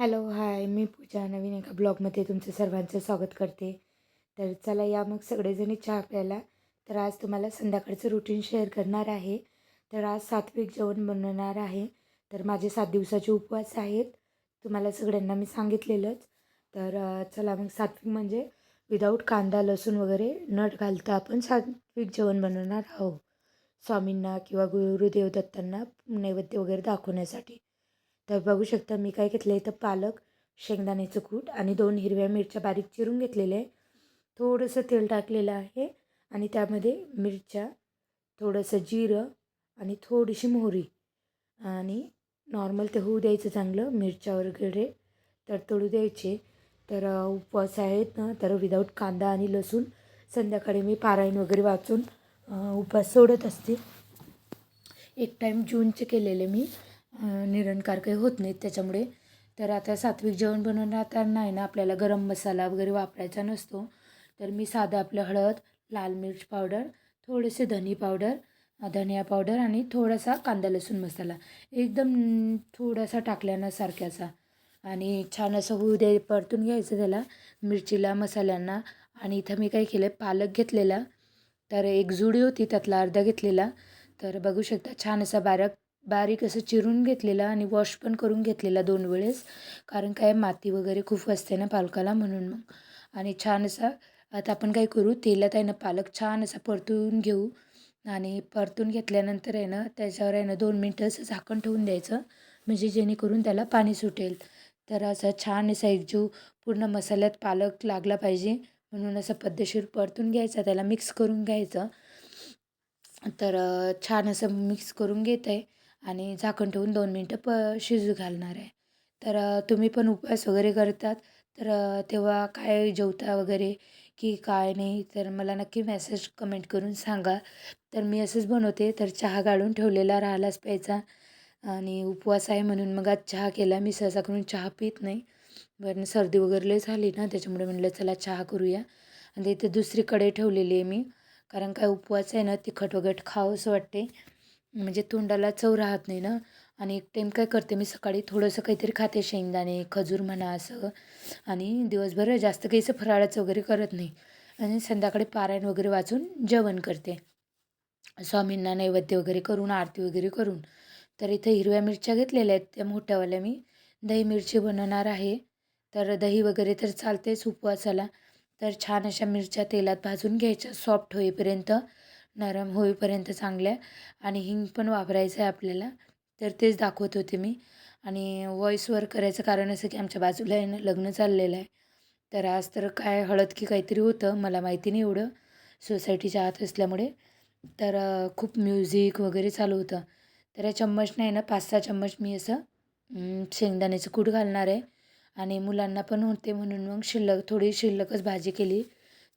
Hello hi. मी पूजा नवीन एका ब्लॉगमध्ये तुमचं सर्वांचं स्वागत करते. तर चला या मग सगळेजणी चहा प्यायला. तर आज तुम्हाला संध्याकाळचं रुटीन शेअर करणार आहे. तर आज सात्विक जेवण बनवणार आहे. तर माझे सात दिवसाचे उपवास आहेत. तुम्हाला सगळ्यांना मी सांगितलेलंच. तर चला मग सात्विक म्हणजे विदाऊट कांदा लसूण वगैरे नट घालता आपण सात्विक जेवण बनवणार आहोत. स्वामींना किंवा गुरुदेव दत्तांना नैवेद्य वगैरे दाखवण्यासाठी. तर बघू शकता मी काय घेतलं आहे तर पालक शेंगदाण्याचं कूट आणि दोन हिरव्या मिरच्या बारीक चिरून घेतलेल्या आहे. थोडंसं तेल टाकलेलं आहे आणि त्यामध्ये मिरच्या थोडंसं जिरं आणि थोडीशी मोहरी आणि नॉर्मल ते होऊ द्यायचं चांगलं मिरच्या वगैरे तडतडू द्यायचे. तर उपवास आहेत ना तर विदाऊट कांदा आणि लसूण संध्याकाळी मी पारायण वगैरे वाचून उपवास सोडत असते. एक टाईम जूनचे केलेले मी. निरंकार काही होत नाहीत त्याच्यामुळे. तर आता सात्विक जेवण बनवताना आहे ना आपल्याला गरम मसाला वगैरे वापरायचा नसतो. तर मी साधं आपलं हळद लाल मिर्च पावडर थोडेसे धनी पावडर धनिया पावडर आणि थोडासा कांदा लसूण मसाला. एकदम थोडासा टाकल्यानं सारख्याचा आणि छान असं होऊ दे परतून घ्यायचं त्याला मिरचीला मसाल्यांना. आणि इथं मी काय केलं पालक घेतलेला. तर एक जुडी होती त्यातला अर्धा घेतलेला. तर बघू शकता छान असा बारीक बारीक असं चिरून घेतलेला आणि वॉश पण करून घेतलेला दोन वेळेस. कारण काय माती वगैरे खूप असते ना पालकाला म्हणून मग. आणि छान असा आता आपण काय करू तेलात आहे ना पालक छान असा परतून घेऊ. आणि परतून घेतल्यानंतर आहे ना त्याच्यावर आहे ना दोन मिनटं असं झाकण ठेवून द्यायचं. म्हणजे जेणेकरून त्याला पाणी सुटेल. तर असं छान असा एकजीव पूर्ण मसाल्यात पालक लागला पाहिजे. म्हणून असं पद्धतशीर परतून घ्यायचा त्याला मिक्स करून घ्यायचं. तर छान असं मिक्स करून घेत आहे आणि झाकण ठेवून दोन मिनटं प शिजू घालणार आहे. तर तुम्ही पण उपवास वगैरे करतात. तर तेव्हा काय जेवता वगैरे की काय नाही तर मला नक्की मेसेज कमेंट करून सांगा. तर मी असंच बनवते. तर चहा गाळून ठेवलेला राहिलाच प्यायचा. आणि उपवास आहे म्हणून मग आज चहा केला. मी सहसा करून चहा पित नाही. बरं सर्दी वगैरे लय झाली ना त्याच्यामुळे म्हटलं चला चहा करूया. आणि इथे दुसरीकडे ठेवलेली आहे मी. कारण काय उपवास आहे ना तिखट वगैरे खावंसं वाटते. म्हणजे तोंडाला चव राहत नाही ना. आणि एक टाईम काय करते मी सकाळी थोडंसं काहीतरी खाते शेंगदाणे खजूर म्हणा असं. आणि दिवसभर जास्त काही असं फराळाचं वगैरे करत नाही. आणि संध्याकाळी पारायण वगैरे वाचून जेवण करते. स्वामींना नैवेद्य वगैरे करून आरती वगैरे करून. तर इथं हिरव्या मिरच्या घेतलेल्या आहेत. त्या मोठ्यावाल्या मी. दही मिरची बनवणार आहे. तर दही वगैरे तर चालतेच उपवासाला. तर छान अशा मिरच्या तेलात भाजून घ्यायच्या. सॉफ्ट होईपर्यंत. नरम होईपर्यंत चांगल्या आणि हिंग पण वापरायचं आहे आपल्याला. तर तेच दाखवत होते मी. आणि वॉईसवर करायचं कारण असं की आमच्या बाजूला आहे ना लग्न चाललेलं आहे. तर आज तर काय हळद की काहीतरी होतं मला माहिती नाही एवढं सोसायटीच्या आत असल्यामुळे. तर खूप म्युझिक वगैरे चालू होतं. तर या चम्मचने आहे ना पाच सहा चम्मच मी असं शेंगदाण्याचं कूट घालणार आहे. आणि मुलांना पण होते म्हणून मग शिल्लक थोडी शिल्लकच भाजी केली.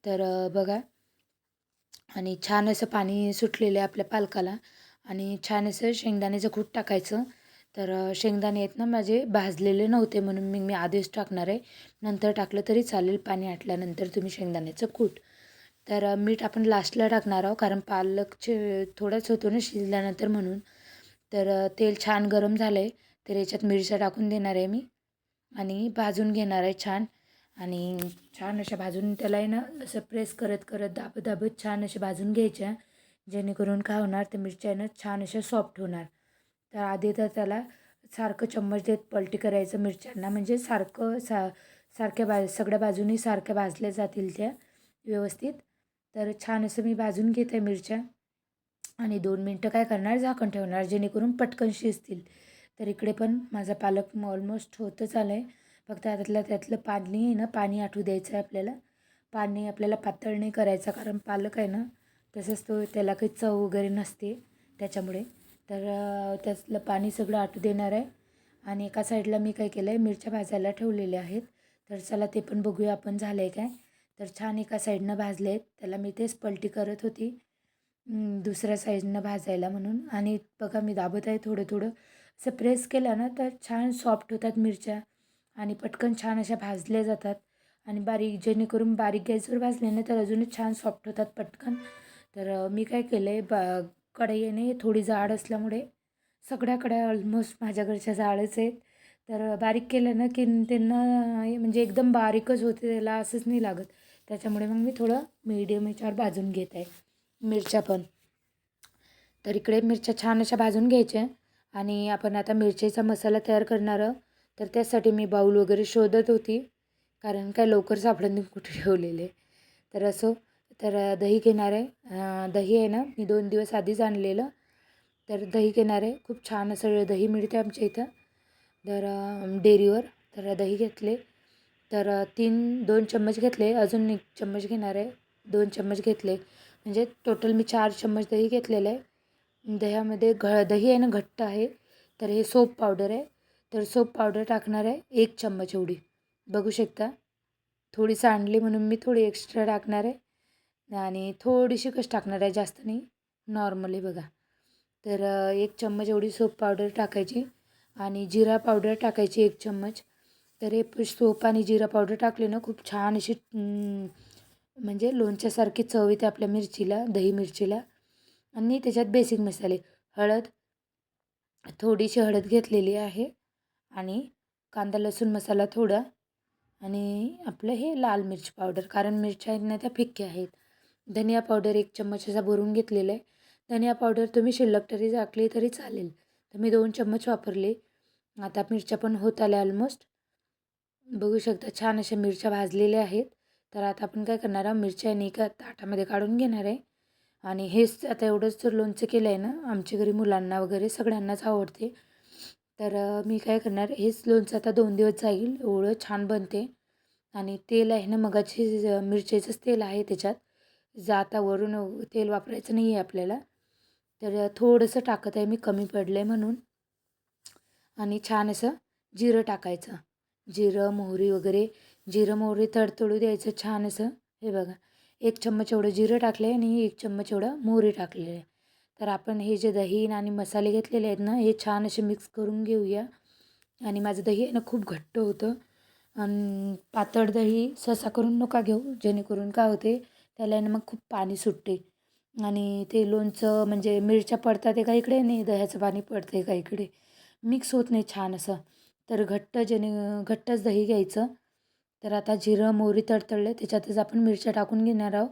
तर बघा आणि छान असं पाणी सुटलेलं आहे आपल्या पालकाला. आणि छान असं शेंगदाण्याचं कूट टाकायचं. तर शेंगदाणे आहेत ना माझे भाजलेले नव्हते म्हणून मी मी आधीच टाकणार आहे. नंतर टाकलं तरी चालेल पाणी आटल्यानंतर तुम्ही शेंगदाण्याचं कूट तर मीठ आपण लास्टला टाकणार आहोत कारण पालकचे थोडंच होतो ना शिजल्यानंतर म्हणून. तर तेल छान गरम झालं आहे तर याच्यात मिरच्या टाकून देणार आहे मी. आणि भाजून घेणार आहे छान. आणि छान अशा भाजून त्याला आहे ना असं प्रेस करत करत दाबत दाबत छान अशा भाजून घ्यायच्या जेणेकरून काय होणार ते मिरच्या आहे ना छान अशा सॉफ्ट होणार. तर आधी तर त्याला सारखं चम्मच देत पलटी करायचं मिरच्यांना. म्हणजे सारखं सा सारख्या बाज सगळ्या बाजूनी सारख्या भाजल्या जातील त्या व्यवस्थित. तर छान असं मी भाजून घेत आहे मिरच्या. आणि दोन मिनटं काय करणार झाकण ठेवणार जेणेकरून पटकन शिजतील. तर इकडे पण माझा पालक ऑलमोस्ट होतच आलं आहे फक्त त्यातलं त्यातलं पाणी आहे ना पाणी आठवू द्यायचं आहे आपल्याला. पाणी आपल्याला पातळ नाही करायचं कारण पालक आहे ना तसंच तो त्याला काही चव वगैरे नसते त्याच्यामुळे. तर त्यातलं पाणी सगळं आटू देणार आहे. आणि एका साईडला मी काय केलं आहे मिरच्या भाजायला ठेवलेल्या आहेत. तर चला ते पण बघूया आपण झालं आहे काय. तर छान एका साईडनं भाजले आहेत त्याला मी तेच पलटी करत होती. दुसऱ्या साईडनं भाजायला म्हणून. आणि बघा मी दाबत आहे थोडं थोडं असं प्रेस केलं ना तर छान सॉफ्ट होतात मिरच्या. आणि पटकन छान अशा भाजल्या जातात. आणि बारीक जेणेकरून बारीक गॅसवर भाजले ना तर अजूनच छान सॉफ्ट होतात पटकन. तर मी काय केलं आहे बा कढई थोडी जाड असल्यामुळे सगळ्या कढया ऑलमोस्ट माझ्या घरच्या जाडच आहेत. तर बारीक केलं ना की त्यांना म्हणजे एकदम बारीकच होते त्याला असंच नाही लागत. त्याच्यामुळे मग मी थोडं मीडियम याच्यावर भाजून घेत आहे. मिरच्या पण. तर इकडे मिरच्या छान अशा भाजून घ्यायच्या. आणि आपण आता मिरचीचा मसाला तयार करणार आहोत. तर त्यासाठी मी बाऊल वगैरे शोधत होती. कारण काय लवकर सापडत नाही कुठे ठेवलेले. तर असो तर दही घेणार आहे दही आहे ना मी दोन दिवस आधीच आणलेलं. तर दही घेणार आहे खूप छान असं दही मिळते आमच्या इथं. तर डेअरीवर तर दही घेतले. तर तीन दोन चम्मच घेतले. अजून एक चम्मच घेणार आहे दोन चम्मच घेतले. म्हणजे टोटल मी चार चम्मच दही घेतलेलं आहे. दह्यामध्ये घ दही आहे ना घट्ट आहे. तर हे सोप पावडर आहे. तर सोप पावडर टाकणार आहे एक चम्मच एवढी. बघू शकता. थोडी सांडली म्हणून मी थोडी एक्स्ट्रा टाकणार आहे. आणि थोडीशी कशी टाकणार आहे जास्त नाही. नॉर्मली बघा. तर एक चम्मच एवढी सोप पावडर टाकायची आणि जिरा पावडर टाकायची एक चम्मच. तर हे सोप आणि जिरा पावडर टाकले ना खूप छान अशी म्हणजे लोणच्यासारखी चव येते आपल्या मिरचीला दही मिरचीला. आणि त्याच्यात बेसिक मसाले. हळद. थोडीशी हळद घेतलेली आहे. आणि कांदा लसूण मसाला थोडा आणि आपलं हे लाल मिरची पावडर. कारण मिरच्या आहेत ना त्या फिक्क्या आहेत. धनिया पावडर एक चम्मच असा भरून घेतलेला आहे. धनिया पावडर तुम्ही शिल्लक तरी टाकली तरी चालेल. तर मी दोन चम्मच वापरले. आता मिरच्या पण होत आल्या ऑलमोस्ट बघू शकता छान अशा मिरच्या भाजलेल्या आहेत. तर आता आपण काय करणार आहोत? मिरच्या आणि एका ताटामध्ये काढून घेणार आहे. आणि हेच आता एवढंच जर लोणचं केलं आहे ना? आमच्या घरी मुलांना वगैरे सगळ्यांनाच आवडते. तर मी काय करणार हेच लोणचं आता दोन दिवस जाईल एवढं छान बनते आणि तेल आहे ना मगाची मिरचीचंच तेल आहे त्याच्यात जाता वरून तेल वापरायचं नाही आहे आपल्याला. तर थोडंसं टाकत आहे मी कमी पडलं आहे म्हणून. आणि छान असं जिरं टाकायचं जिरं मोहरी वगैरे जिरं मोहरी तडतडू द्यायचं छान असं. हे बघा एक चम्मच एवढं जिरं टाकलं आहे आणि एक चम्मच एवढं मोहरी टाकलेलं आहे तर आपण हे जे दही आणि मसाले घेतलेले आहेत ना हे छान असे मिक्स करून घेऊया. आणि माझं दही आहे ना खूप घट्ट होतं. आणि पातळ दही ससा करून नका घेऊ जेणेकरून काय होते त्याला आहे ना मग खूप पाणी सुटते. आणि ते लोणचं म्हणजे मिरच्या पडतात एका इकडे नाही दह्याचं पाणी पडतं एका इकडे. मिक्स होत नाही छान असं. तर घट्ट जेणे घट्टच दही घ्यायचं. तर आता जिरं मोहरी तडतडले त्याच्यातच आपण मिरच्या टाकून घेणार आहोत.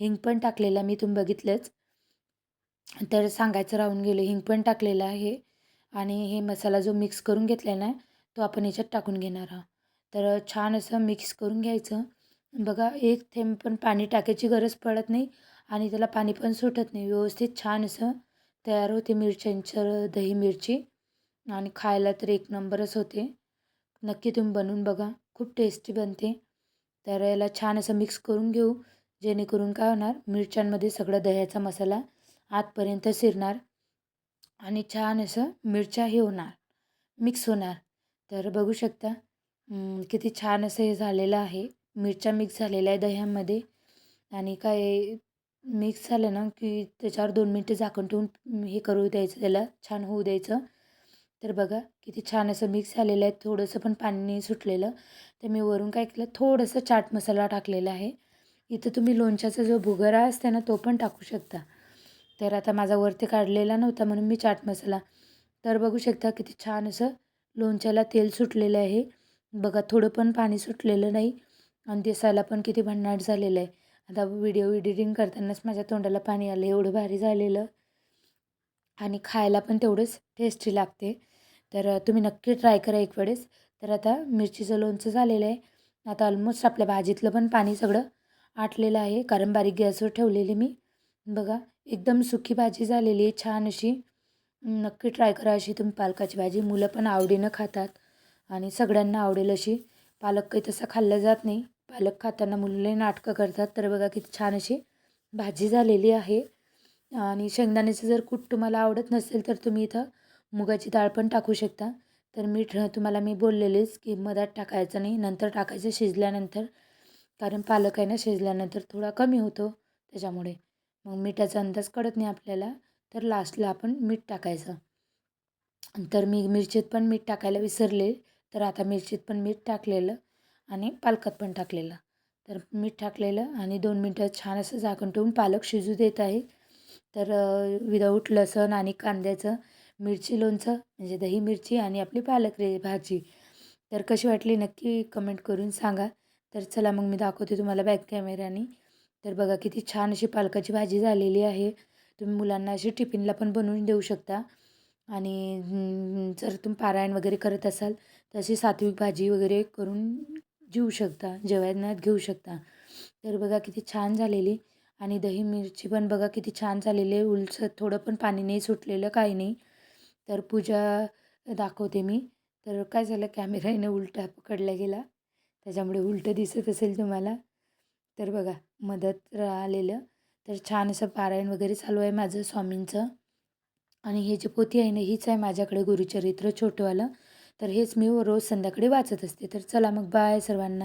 हिंग पण टाकलेला मी तुम्ही बघितलंच. तर सांगायचं राहून गेलं हिंग पण टाकलेलं आहे आणि हे मसाला जो मिक्स करून घेतलेला आहे तो आपण याच्यात टाकून घेणार आहोत. तर छान असं मिक्स करून घ्यायचं. बघा एक थेंब पण पाणी टाकायची गरज पडत नाही आणि त्याला पाणी पण सुटत नाही. व्यवस्थित छान असं तयार होते मिरच्यांचं दही मिरची आणि खायला तर एक नंबरच होते. नक्की तुम्ही बनवून बघा खूप टेस्टी बनते. तर याला छान असं मिक्स करून घेऊ जेणेकरून काय होणार मिरच्यांमध्ये सगळा दह्याचा मसाला आतपर्यंत शिरणार आणि छान असं मिरच्या हे होणार मिक्स होणार. तर बघू शकता किती छान असं हे झालेलं आहे. मिरच्या मिक्स झालेल्या आहे दह्यामध्ये. आणि काय मिक्स झालं ना की त्याच्यावर दोन मिनटं झाकण ठेवून हे करू द्यायचं त्याला छान होऊ द्यायचं. तर बघा किती छान असं मिक्स झालेलं आहे. थोडंसं पण पाणी सुटलेलं. तर मी वरून काय केलं थोडंसं चाट मसाला टाकलेला आहे. इथं तुम्ही लोणच्याचा जो भुगरा असते ना तो पण टाकू शकता. तर आता माझा वरती काढलेला नव्हता म्हणून मी चाट मसाला. तर बघू शकता किती छान असं लोणच्याला तेल सुटलेलं आहे. बघा थोडं पण पाणी सुटलेलं नाही आणि दिसायला पण किती भन्नाट झालेलं आहे. आता व्हिडिओ एडिटिंग करतानाच माझ्या तोंडाला पाणी आलं एवढं भारी झालेलं. आणि खायला पण तेवढंच टेस्टी लागते. तर तुम्ही नक्की ट्राय करा एक वेळेस तर आता मिरचीचं लोणचं झालेलं आहे. आता ऑलमोस्ट आपल्या भाजीतलं पण पाणी सगळं आटलेलं आहे. कारण बारीक गॅसवर ठेवलेली मी. बघा एकदम सुकी भाजी झालेली आहे छान अशी. नक्की ट्राय करा अशी तुम्ही पालकाची भाजी. मुलं पण आवडीनं खातात आणि सगळ्यांना आवडेल अशी. पालक काही तसा खाल्ला जात नाही. पालक खाताना मुलं नाटकं करतात. तर बघा किती छान अशी भाजी झालेली आहे. आणि शेंगदाण्याचं जर कूट तुम्हाला आवडत नसेल तर तुम्ही इथं मुगाची डाळ पण टाकू शकता. तर मीठ तुम्हाला मी बोललेलेच की मधात टाकायचं नाही नंतर टाकायचं शिजल्यानंतर. कारण पालक आहे ना शिजल्यानंतर थोडा कमी होतो त्याच्यामुळे. मग मिठाचा अंदाज कळत नाही आपल्याला. तर लास्टला आपण मीठ टाकायचं. तर मी मिरचीत पण मीठ टाकायला विसरले. तर आता मिरचीत पण मीठ टाकलेलं आणि पालकात पण टाकलेलं. तर मीठ टाकलेलं आणि दोन मिनटं छान असं झाकण ठेवून पालक शिजू देत आहे. तर विदाऊट लसण आणि कांद्याचं मिरची लोणचं म्हणजे दही मिरची आणि आपली पालक रे भाजी. तर कशी वाटली नक्की कमेंट करून सांगा. तर चला मग मी दाखवते तुम्हाला बॅक कॅमेऱ्याने तर बघा किती छान अशी पालकाची भाजी झालेली आहे. तुम्ही मुलांना अशी टिफिनला पण बनवून देऊ शकता. आणि जर तुम्ही पारायण वगैरे करत असाल तर अशी सात्विक भाजी वगैरे करून जेऊ शकता जेवणात घेऊ शकता. तर बघा किती छान झालेली. आणि दही मिरची पण बघा किती छान झालेली आहे. थोडं पण पाणी नाही सुटलेलं काही नाही. तर पूजा दाखवते मी. तर काय झालं कॅमेराने उलटा पकडला गेला. त्याच्यामुळे उलटं दिसत असेल तुम्हाला. तर बघा मदत आलेलं तर छान असं पारायण वगैरे चालू आहे माझं स्वामींचं. आणि हे जे पोथी आहे ना हीच आहे माझ्याकडे गुरुचरित्र छोटंवालं. तर हेच मी रोज संध्याकाळी वाचत असते. तर चला मग बाय सर्वांना.